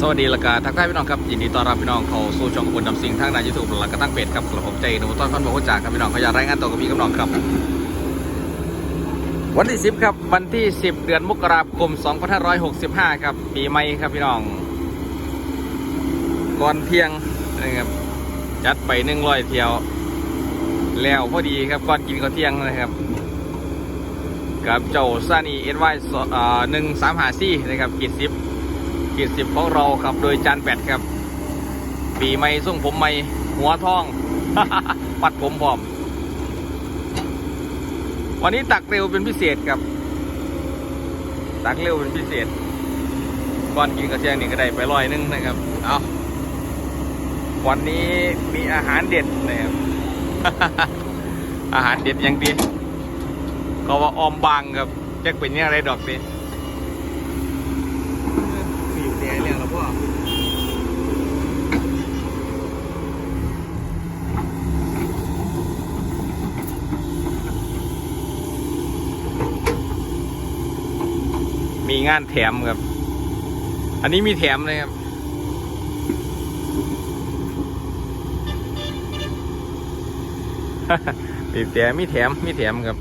สวัสดีละกาทักทายพี่น้องครับยินดีต้อนรับพี่น้องเข้าสู่ช่องบุญนำสิ่งทางในยูทูบและก็ตั้งเพจครับกระผมใจหนูต้อนพันบอกว่าจากครับพี่น้องเขาอยากรายงานตัวกับพี่กับน้องครับ วันที่ 10 ครับวันที่ 10 เดือนมกราคม2565 ครับ ปีใหม่ครับพี่น้อง ก่อนเที่ยงนะครับจัดไปหนึ่งร้อยเที่ยว แล้วพอดีครับก่อนกินข้าวเที่ยงนะครับกับเจ้าซานีเอ็นไวหนึ่งสามหาซี่นะครับกิจสิบ กิจสิบของเราครับโดยจานแปดครับ ปีใหม่ส่งผมใหม่หัวทอง ปัดผมพร้อม วันนี้ตักเร็วเป็นพิเศษครับ ตักเร็วเป็นพิเศษก่อนกินกระเทียงนี่ก็ได้ไปร้อยนึงนะครับ เอาวันนี้มีอาหารเด็ดนะครับ อาหารเด็ดอย่างดีก็ว่าออมบางครับจะเป็นยังไงดอกสิบีบแต่เรื่องแล้วพ่อมี งานแถมครับ อันนี้มีแถมเลยครับบีบแต่มีแถมมีแถมครับ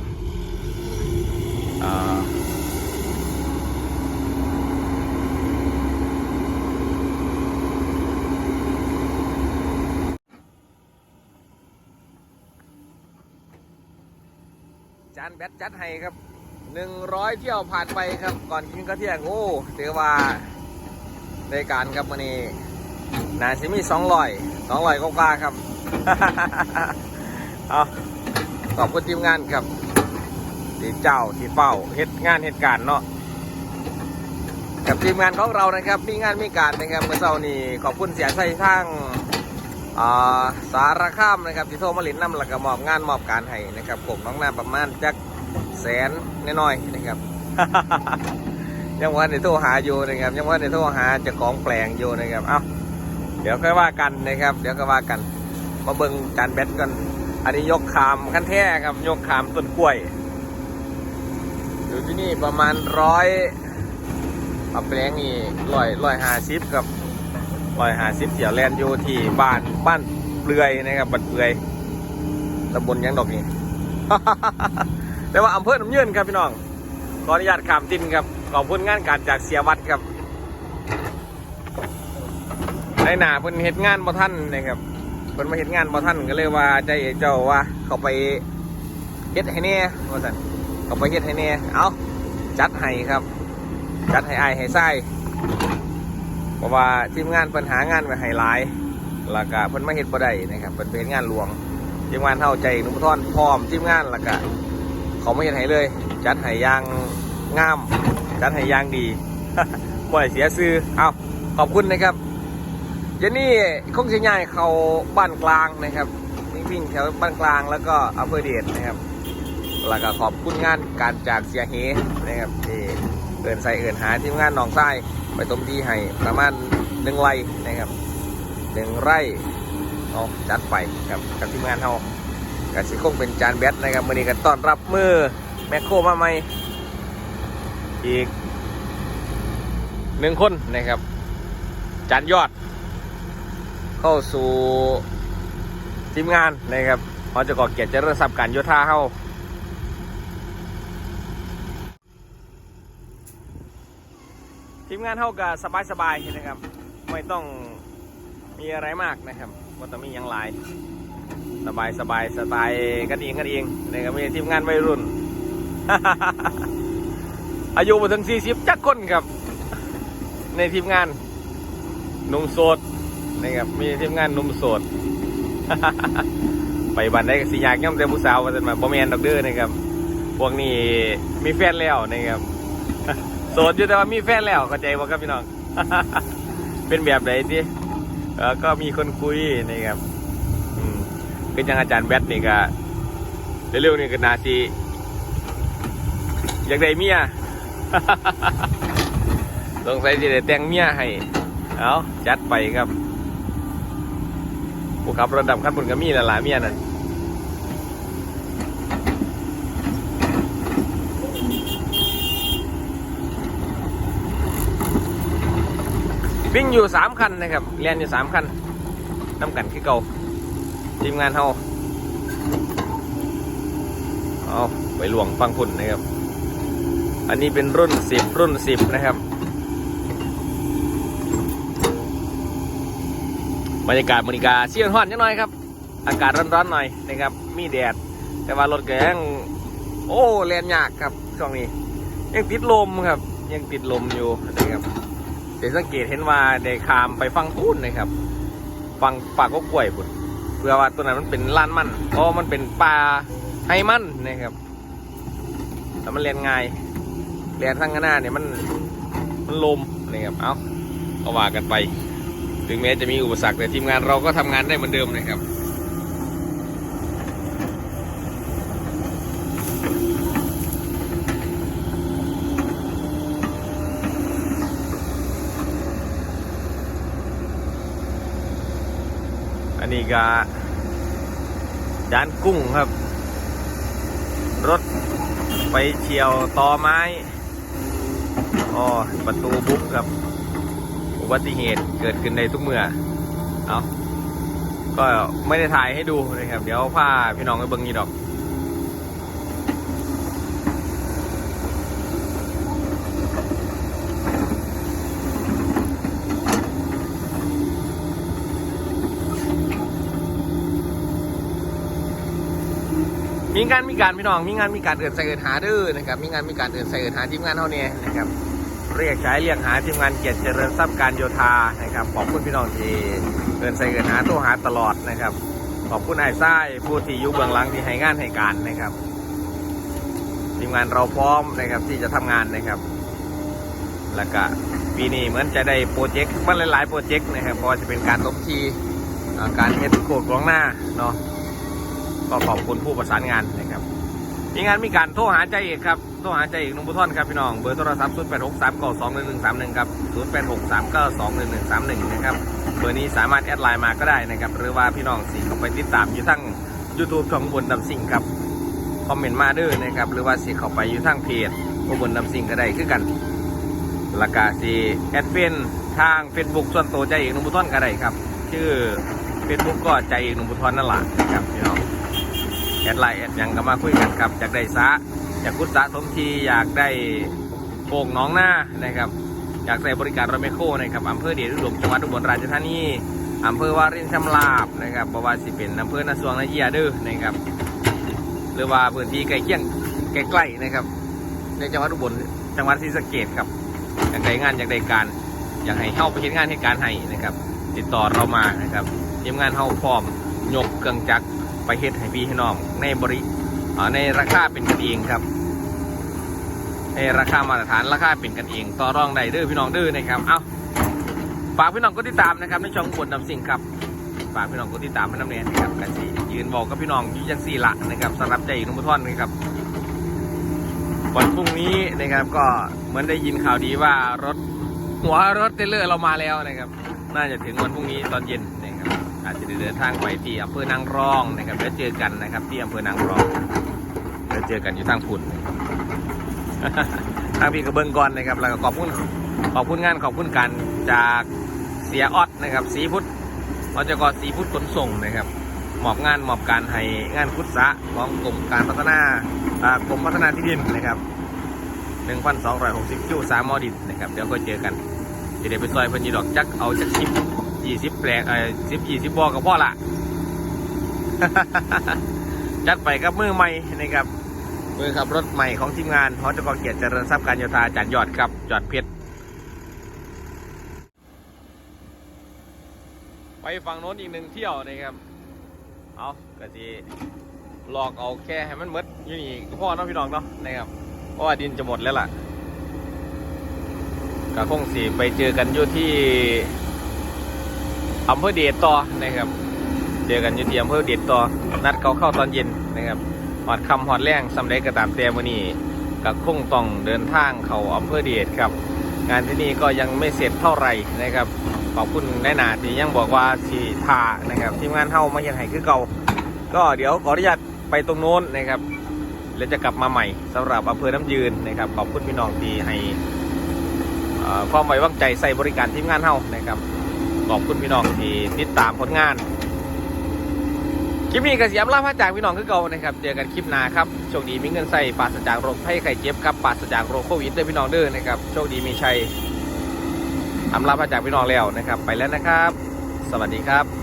อ่าจานแบตจัดให้ครับ หนึ่งร้อยเที่ยวผ่านไปครับ ก่อนกินก็เที่ยงโอ้ถือว่าในการครับวันนี้นาซิมีสองร้อยสองร้อยกว่าครับเอาขอบคุณทีมงานครับที่เจ้าที่เฝ้าเหตุงานเหตุการณ์เนาะกับทีมงานของเรานะครับ มีงานมีการนะครับเมื่อเช้านี้ขอบคุณเสียใส่ทั้งอ่าสารข้ามนะครับที่โทรมาหลินน้ำหลักกระหมอบงานมอบการให้นะครับผมน้องน้ำประมาณจัก แสนน้อยๆนะครับ ยังว่าในโทรหาอยู่นะครับ ยังว่าในโทรหาจ้าของแปลงอยู่นะครับเอ้าเดี๋ยวค่อยว่ากันนะครับ เดี๋ยวค่อยว่ากัน มาเบิ่งจานแบตกัน อันนี้ยกขามขั้นแท้ครับ ยกขามต้นกล้วย อยู่ที่นี่ประมาณร้อยเอาแปลงนี่ร้อยร้อยห้าสิบครับร้อยห้าสิบเสียแลนอยู่ที่บ้านบ้านเปลือยนะครับบ้านเปลือยตำบลยังดอกนี่ แต่ว่าอำเภอหนำยืนครับพี่น้อง ขออนุญาตขามตินครับ ขอบคุณงานการจากเสียวัดครับ ในหนาเพิ่นเฮ็ดงานบ่ท่านนะครับเพิ่นมาเฮ็ดงานบ่ท่านก็เลยว่าใจเจ้าว่าเขาไปเฮ็ดให้แน่ว่าซั่นเอาไปเฮ็ดให้แน่เอาจัดให้ครับ จัดให้อายให้ไส้เพราะว่าทีมงานเพิ่นหางานไว้ให้หลายแล้วก็เพิ่นมาเฮ็ดบ่ได้นะครับเพิ่นเป็นงานหลวงทีมงานเท่าใจนุ่มท่อนพร้อมทีมงานแล้วก็ เขาไม่เฮ็ดให้เลย จัดให้ย่างงาม จัดให้ย่างดีบ่ได้เสียซื้อเอาขอบคุณนะครับเจนนี่คงสิย้ายเขาบ้านกลางนะครับวิ่งแถวบ้านกลางแล้วก็อำเภอเดชนะครับแล้วก็ขอบคุณงานการจากเสียเฮนะครับที่เอินใส่เอินหาทีมงานหนองไส้ไปต้มที่ให้ประมาณหนึ่งไร่นะครับหนึ่งไร่เอาจัดไปครับกับทีมงานเรา กสิคงเป็นจานแบตนะครับมื่อนี้ก็ต้อนรับมือแมคโครมาใหม่อีกหนึ่งคนนะครับ จานยอด เข้าสู่ทีมงานนะครับเขาจะก่อเกียรติเจริญทรัพย์การโยธาเข้าทีมงานเท่ากับสบายๆนะครับ ไม่ต้องมีอะไรมากนะครับก็ต้องมีอย่างหลาย สบายสบายสไตล์กันเองกันเองนะครับมีทีมงานวัยรุ่น อายุมาถึง40จักคนครับ ในทีมงานหนุ่มโสดนะครับมีทีมงานหนุ่มโสด ไปบันได้สิยากย่อมแต่ผู้สาวมาจนมาบ่แมนดอกเด้อนะครับพวกนี้มีแฟนแล้วนะครับโสดอยู่แต่ว่ามีแฟนแล้วเข้าใจบ่ครับพี่น้อง เป็นแบบไหนที่ก็มีคนคุยนะครับ เป็นยังอาจารย์แบทนี่ก็เร็วๆนี่ก็นาซีอยากได้เมียสงสัยจะได้แต่งเมียให้ เอาจัดไปครับผู้ขับระดับขั้นบนก็มีและล่ะเมียนั่นวิ่งอยู่สามคันนะครับเรียนอยู่สามคันน้ำกันคือเก่า ทีมงานเฮาเอาไปหลวงฟังพุ่นนะครับ อันนี้เป็นรุ่นสิบรุ่นสิบนะครับ บรรยากาศบรรยากาศเชี่ยวห้อนนิดหน่อยครับ อากาศร้อนๆหน่อยนะครับ มีแดด แต่ว่ารถแกงโอ้แลนยากครับช่วงนี้ ยังติดลมครับ ยังติดลมอยู่นะครับเดี๋ยวสังเกตเห็นว่าได้ขามไปฟังพูนนะครับ ฟังปากก็กล้วยพุ่น พื่อว่าตัวนั้นมันเป็นล้านมันเพราะมันเป็นปลาไฮมันนะครับแล้วมันเรียนง่ายเรียนทั้งหน้าเนี่ยมันมันลมนะครับเอาก็ว่ากันไป ถึงแม้จะมีอุปสรรคแต่ทีมงานเราก็ทำงานได้เหมือนเดิมนะครับ นี่ก็จานกุ้งครับ รถไปเฉียวตอไม้อ๋อประตูบุ๊กครับ อุบัติเหตุเกิดขึ้นในทุกเมื่อเอาก็ไม่ได้ถ่ายให้ดูนะครับ เดี๋ยวพาพี่น้องไปเบิ้งนี่ดอก มีงานมีการพี่น้องมีงานมีการเอื่นใส่เอื่นหาเด้อนะครับมีงานมีการเอื่นใส่เอื่นหาทีมงานเท่านี้นะครับเรียกใช้เรียกหาทีมงานเกียรติเจริญทรัพย์การโยธานะครับขอบคุณพี่น้องที่เดินใส่เกินหาโทรหาตลอดนะครับ ขอบคุณไอ้ไส้ผู้ที่อยู่เบื้องหลังที่ให้งานให้การนะครับทีมงานเราพร้อมนะครับที่จะทำงานนะครับ แล้วก็ปีนี้เหมือนจะได้โปรเจกต์มันหลายๆโปรเจกต์นะครับพราะว่าจะเป็นการลบทีการเฮ็ดโคดกลองหน้าเนาะ ก็ขอบคุณผู้ประสานงานนะครับมีงานมีการโทรหาใจเอกครับโทรหาใจเอกนุ่มบุทอนครับพี่น้องเบอร์โทรศัพท์0 8 6 3 9 2 1 1 3 1ครับ0 8 6 3 9 2 1 1 3 1นะครับเบอร์นี้สามารถแอดไลน์มาก็ได้นะครับหรือว่าพี่น้องสิเข้าไปติดตามอยู่ทั้ง YouTube ของบนดำสิ่งครับคอมเมนต์มาด้อนะครับหรือว่าสิเข้าไปอยู่ทั้งเพจของบนดำสิ่งก็ได้คือกันแล้วก็สิแอดเป็นทาง Facebook ส่วนตัวใจเอกนุ่มบุทอนก็ได้ครับชื่อ Facebook ก็ใจเอกนุ่มบุทอนนั่นแหละนะครับพี่น้อง แอดไลน์แอดยังก็มาคุยกันครับอยากได้สะอยากกุดสะสมทีอยากได้โป่งน้องหน้านะครับ อยากใส่บริการรถแมโคนะครับอำเภอเดชอุดมจังหวัดอุบลราชธานีอำเภอวารินชำลาบนะครับบวาสิเป็นอำเภอนาสวงนาเยียด้อนะครับหรือว่าพื้นที่ใกล้เคียงใกล้ๆนะครับในจังหวัดอุบลจังหวัดศรีสะเกดครับอยากได้งานอยากได้การอยากให้เข้าไปเห็นงานให้การให้นะครับ ติดต่อเรามานะครับทีมงานเข้าพร้อมยกเครื่องจักร ไปเฮ็ดให้พี่ให้น้องในบริในราคาเป็นกันเองครับในราคามาตรฐานราคาเป็นกันเอง ต่อรองได้เด้อพี่น้องเด้อนะครับเอาฝากพี่น้องกดติดตามนะครับในช่องบนดำสิ่งครับฝากพี่น้องกดติดตามให้น้ำเนียนนะครับกันสิยืนบอกกับพี่น้องยี่ยังสี่ละนะครับสำหรับใจนุ่มท่อนนะครับวันพรุ่งนี้นะครับก็เหมือนได้ยินข่าวดีว่ารถหัวรถเทรลเลอร์เรามาแล้วนะครับ น่าจะถึงวันพรุ่งนี้ตอนเย็น อาจจะเดินทางไปที่อำเภอนางรองนะครับแล้วเจอกันนะครับ ที่อำเภอนางรองแล้วเจอกันอยู่ทางพุ่นทางพี่กระเบื้องก่อนนะครับ แล้วก็ขอบคุณขอบคุณงานขอบคุณกันจากเสียออดนะครับสีพุทธอจกสีพุทธขนส่งนะครับมอบงานมอบการให้งานคุดสะของกรมการพัฒนากรมพัฒนาที่ดินนะครับ1,260คิวสามมอดินนะครับเดี๋ยวก็เจอกันจะได้ไปซอยพิ่นยีดอกจักเอาจักชิป ยี่สิบแปลงเออสิบยี่สิบบอกกับพ่อละจัดไปกับมือใหม่นะครับมือขับรถใหม่ของทีมงานหอจกเกียรติเจริญทรัพย์การโยธาจานยอดครับจอดเพชรไปฝั่งโน้นอีกหนึ่งเที่ยวนะครับ เอากะจีหลอกเอาแค่ให้มันมดอยู่นี่ก็พ่อเนาะพี่น้องเนาะนะครับ เพราะว่าดินจะหมดแล้วล่ะก็คงสีไปเจอกันอยู่ที่ อำเภอเดชต่อนะครับ เจอกันอยู่ที่อำเภอเดชต่อนัดเขาเข้าตอนเย็นนะครับหอดคำหอดแรงสำเร็จกระตามแต่วันนี้ก็คงต้องเดินทางเขาอำเภอเดชครับ งานที่นี่ก็ยังไม่เสร็จเท่าไหร่นะครับขอบคุณนายนาที่ยังบอกว่าสีทานะครับทีมงานเฮามายังไห้คือเก่า ก็เดี๋ยวขออนุญาตไปตรงโน้นนะครับแล้วจะกลับมาใหม่สำหรับอำเภอน้ำยืนนะครับ ขอบคุณพี่น้องที่ให้ความไว้วางใจใส่บริการทีมงานเฮานะครับ ขอบคุณพี่น้องที่ติดตามผลงาน คลิปนี้กระเสียมลาพระจากพี่น้องคือเก่านะครับ เจอกันคลิปหน้าครับ โชคดีมีเงินใส่ปราศจากโรคให้ไข้เจ็บครับปราศจากโรคโควิดเด้อพี่น้องเด้อนะครับ โชคดีมีชัยอำลาพระจากพี่น้องแล้วนะครับ ไปแล้วนะครับ สวัสดีครับ